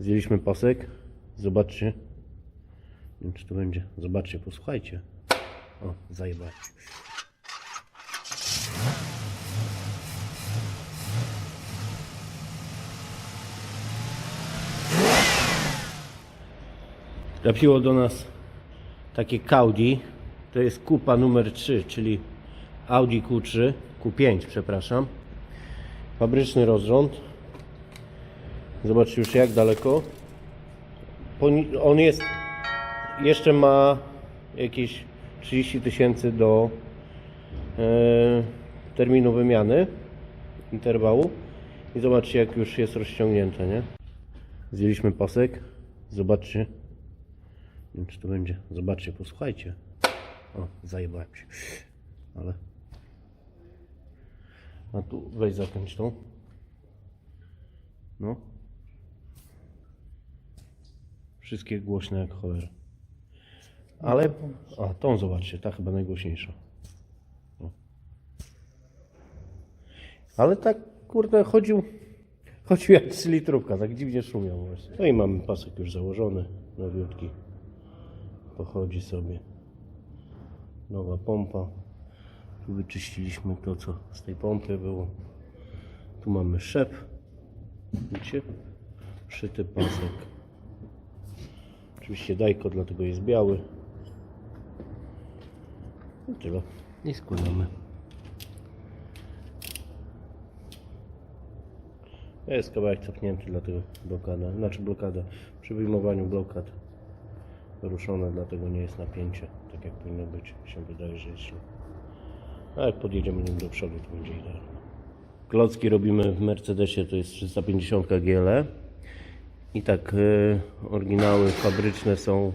Zdjęliśmy pasek. Zobaczcie. Nie wiem, czy to będzie. Zobaczcie, posłuchajcie. O, zajebać. Trafiło do nas takie Audi. To jest kupa numer 3, czyli Audi Q3, Q5, przepraszam. Fabryczny rozrząd. Zobaczcie już jak daleko. On jest, jeszcze ma jakieś 30 tysięcy do e, terminu wymiany interwału. I zobaczcie jak już jest rozciągnięte, nie? Zdjęliśmy pasek. Zobaczcie. Nie wiem, czy to będzie. Zobaczcie, posłuchajcie. O, zajebałem się. Ale. A tu weź zakręć tą. No. Wszystkie głośne jak cholera. Ale. A, tą zobaczcie, ta chyba najgłośniejsza. O. Ale tak, kurde, chodził. Chodził jak 3 litrówka, tak dziwnie szumiał właśnie. No i mamy pasek już założony, nowiutki. Pochodzi sobie. Nowa pompa. Tu wyczyściliśmy to, co z tej pompy było. Tu mamy szep. Widzicie? Szyty pasek. Oczywiście dajko, dlatego jest biały. I tyle. I składamy. Jest kawałek cofnięty, dlatego blokada. Znaczy blokada. Przy wyjmowaniu blokad ruszone, dlatego nie jest napięcie, tak jak powinno być. Się wydaje, że jest. A jak podjedziemy nim do przodu, to będzie idealnie. Klocki robimy w Mercedesie, to jest 350 GLE. I tak, y, oryginały fabryczne są,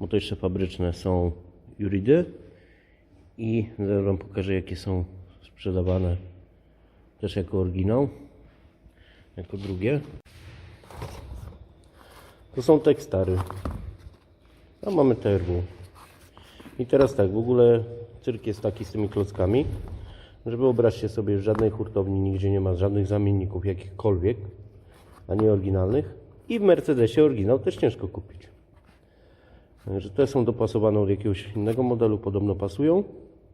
bo to jeszcze fabryczne są Juridy. I zaraz Wam pokażę, jakie są sprzedawane też jako oryginał. Jako drugie. To są tekstary. A mamy TRW. I teraz tak, w ogóle cyrk jest taki z tymi klockami, że wyobraźcie sobie, w żadnej hurtowni nigdzie nie ma żadnych zamienników jakichkolwiek, a nie oryginalnych. I w Mercedesie oryginał też ciężko kupić. Także te są dopasowane od jakiegoś innego modelu, podobno pasują.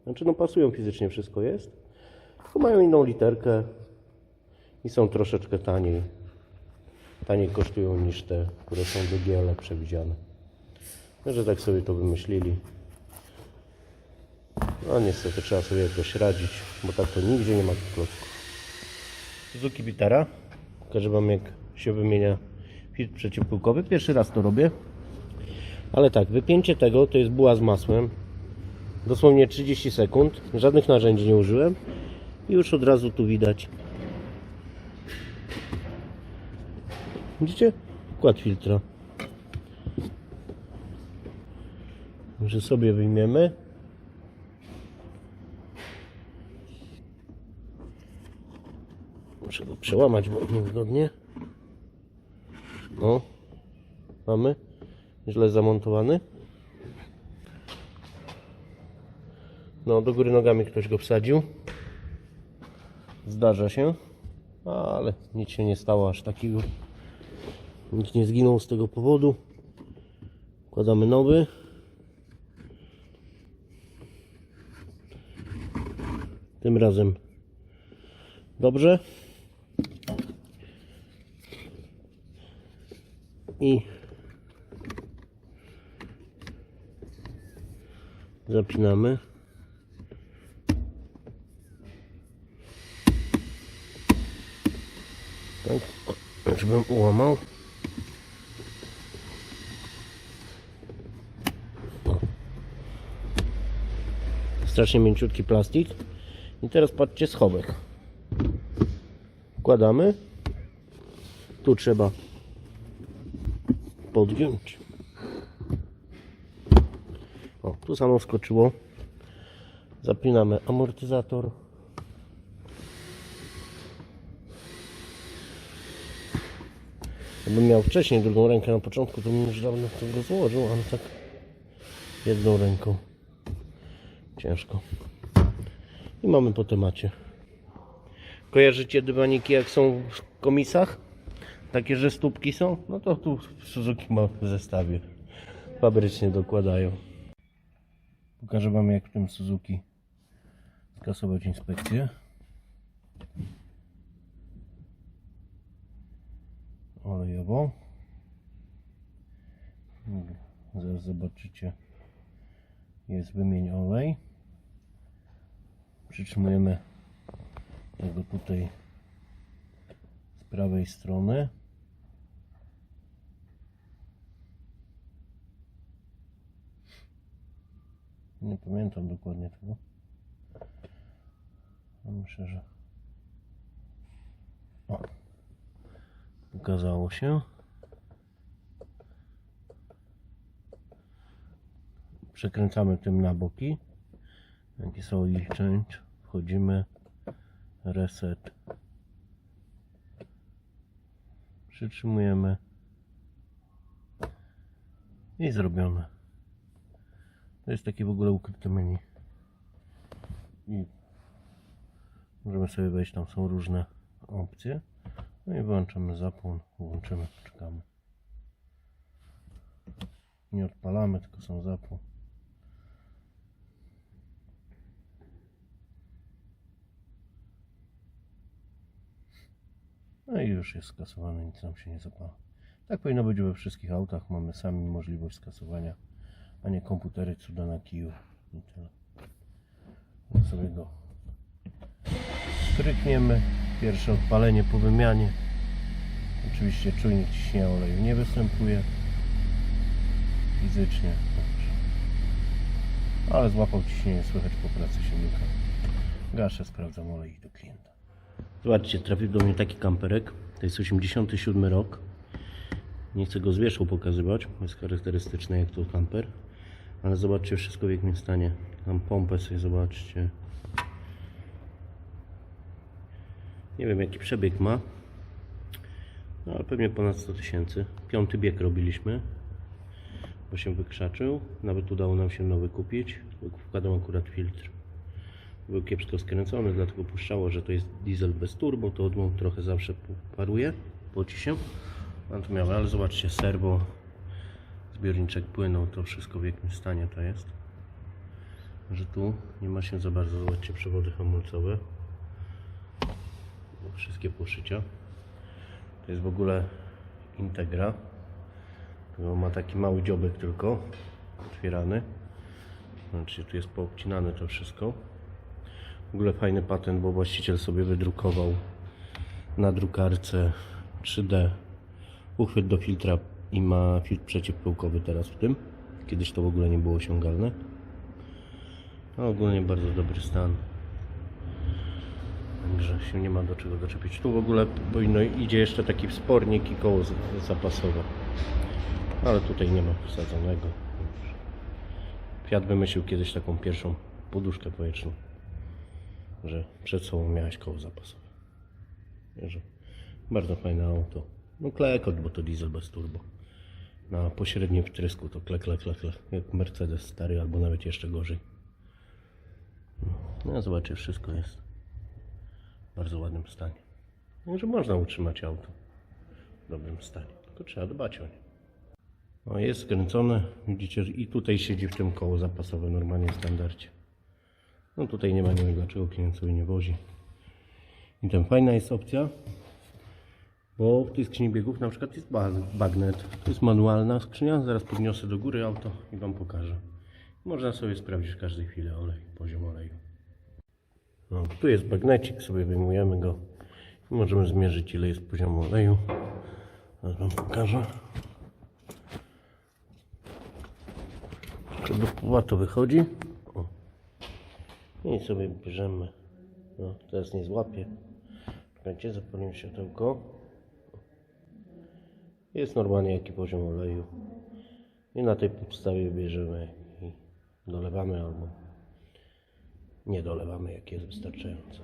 Znaczy no pasują fizycznie, wszystko jest. Tylko mają inną literkę i są troszeczkę taniej. Taniej kosztują niż te, które są do GL przewidziane. Że tak sobie to wymyślili. No niestety trzeba sobie jakoś radzić, bo tak to nigdzie nie ma tych klocków. Suzuki Vitara. Pokażę Wam jak się wymienia filtr przeciwpyłkowy. Pierwszy raz to robię. Ale tak, wypięcie tego to jest buła z masłem. Dosłownie 30 sekund. Żadnych narzędzi nie użyłem. I już od razu tu widać. Widzicie? Układ filtra. Że sobie wyjmiemy. Muszę go przełamać, bo niewygodnie. No. Mamy. Źle zamontowany. No, do góry nogami ktoś go wsadził. Zdarza się. Ale nic się nie stało aż takiego. Nikt nie zginął z tego powodu. Wkładamy nowy. Tym razem dobrze. I zapinamy. Tak, żebym ułamał. Strasznie mięciutki plastik. I teraz patrzcie schowek. Wkładamy. Tu trzeba podgiąć. O, tu samo wskoczyło. Zapinamy amortyzator. Gdybym miał wcześniej drugą rękę na początku, to bym już dawno tego złożył, ale tak jedną ręką ciężko. I mamy po temacie. Kojarzycie dywaniki jak są w komisach? Takie, że stópki są? No to tu Suzuki ma w zestawie. Fabrycznie dokładają. Pokażę Wam jak w tym Suzuki skasować inspekcję. Olejową. Zaraz zobaczycie. Jest wymień olej. Przytrzymujemy tego tutaj z prawej strony. Nie pamiętam dokładnie tego. Ale Myślę, że. O. Ukazało się. Przekręcamy tym na boki. Jakie są ich change. Wchodzimy. Reset. Przytrzymujemy. I zrobione. To jest takie w ogóle ukryte menu. I możemy sobie wejść, tam są różne opcje. No i wyłączymy zapłon, włączymy, czekamy. Nie odpalamy, tylko są zapłon. No i już jest skasowany, nic nam się nie zapala. Tak powinno być we wszystkich autach. Mamy sami możliwość skasowania, a nie komputery cuda na kiju. I tyle. Sobie go strykniemy. Pierwsze odpalenie po wymianie. Oczywiście czujnik ciśnienia oleju nie występuje. Fizycznie. Ale złapał ciśnienie, słychać po pracy silnika. Gaszę, sprawdzam olej do klienta. Zobaczcie, trafił do mnie taki kamperek. To jest 87 rok. Nie chcę go z wierzchu pokazywać, jest charakterystyczny jak to kamper. Ale zobaczcie wszystko w jakim stanie. Tam pompę sobie zobaczcie. Nie wiem jaki przebieg ma. No ale pewnie ponad 100 tysięcy. Piąty bieg robiliśmy. Bo się wykrzaczył. Nawet udało nam się nowy kupić. Wkładam akurat filtr. Był kiepsko skręcony, dlatego puszczało, że to jest diesel bez turbo. To odmów trochę zawsze paruje. Poci się. Mam tu miało, ale zobaczcie, serwo, zbiorniczek płyną, to wszystko w jakim stanie to jest. Że tu nie ma się za bardzo, zobaczcie, przewody hamulcowe. Wszystkie poszycia. To jest w ogóle Integra. To ma taki mały dziobek tylko, otwierany. Znaczy tu jest poobcinane to wszystko. W ogóle fajny patent, bo właściciel sobie wydrukował na drukarce 3D uchwyt do filtra i ma filtr przeciwpyłkowy teraz w tym. Kiedyś to w ogóle nie było osiągalne. A ogólnie bardzo dobry stan. Także się nie ma do czego doczepić. Tu w ogóle powinno idzie jeszcze taki wspornik i koło zapasowe. Ale tutaj nie ma wsadzonego. Fiat wymyślił kiedyś taką pierwszą poduszkę powietrzną, że przed sobą miałeś koło zapasowe. Bardzo fajne auto. No klekot, bo to diesel bez turbo. Na pośrednim wtrysku to kle, kle, kle, kle. Jak Mercedes stary, albo nawet jeszcze gorzej. No zobaczcie, wszystko jest w bardzo ładnym stanie. Także można utrzymać auto w dobrym stanie. Tylko trzeba dbać o nie. No jest skręcone, widzicie, i tutaj siedzi w tym koło zapasowe normalnie w standardzie. No tutaj nie ma nie wiem dlaczego klient sobie nie wozi. I tam fajna jest opcja, bo w tej skrzyni biegów na przykład jest ba- bagnet. To jest manualna skrzynia, zaraz podniosę do góry auto i Wam pokażę. Można sobie sprawdzić w każdej chwili olej, poziom oleju. No, tu jest bagnecik, sobie wyjmujemy go i możemy zmierzyć ile jest poziom oleju. Zaraz Wam pokażę. Produktowato wychodzi. O. I sobie bierzemy. No, teraz nie złapię. Czekajcie, zapaliłem światełko. Jest normalnie jaki poziom oleju. I na tej podstawie bierzemy i dolewamy albo nie dolewamy, jak jest wystarczająco.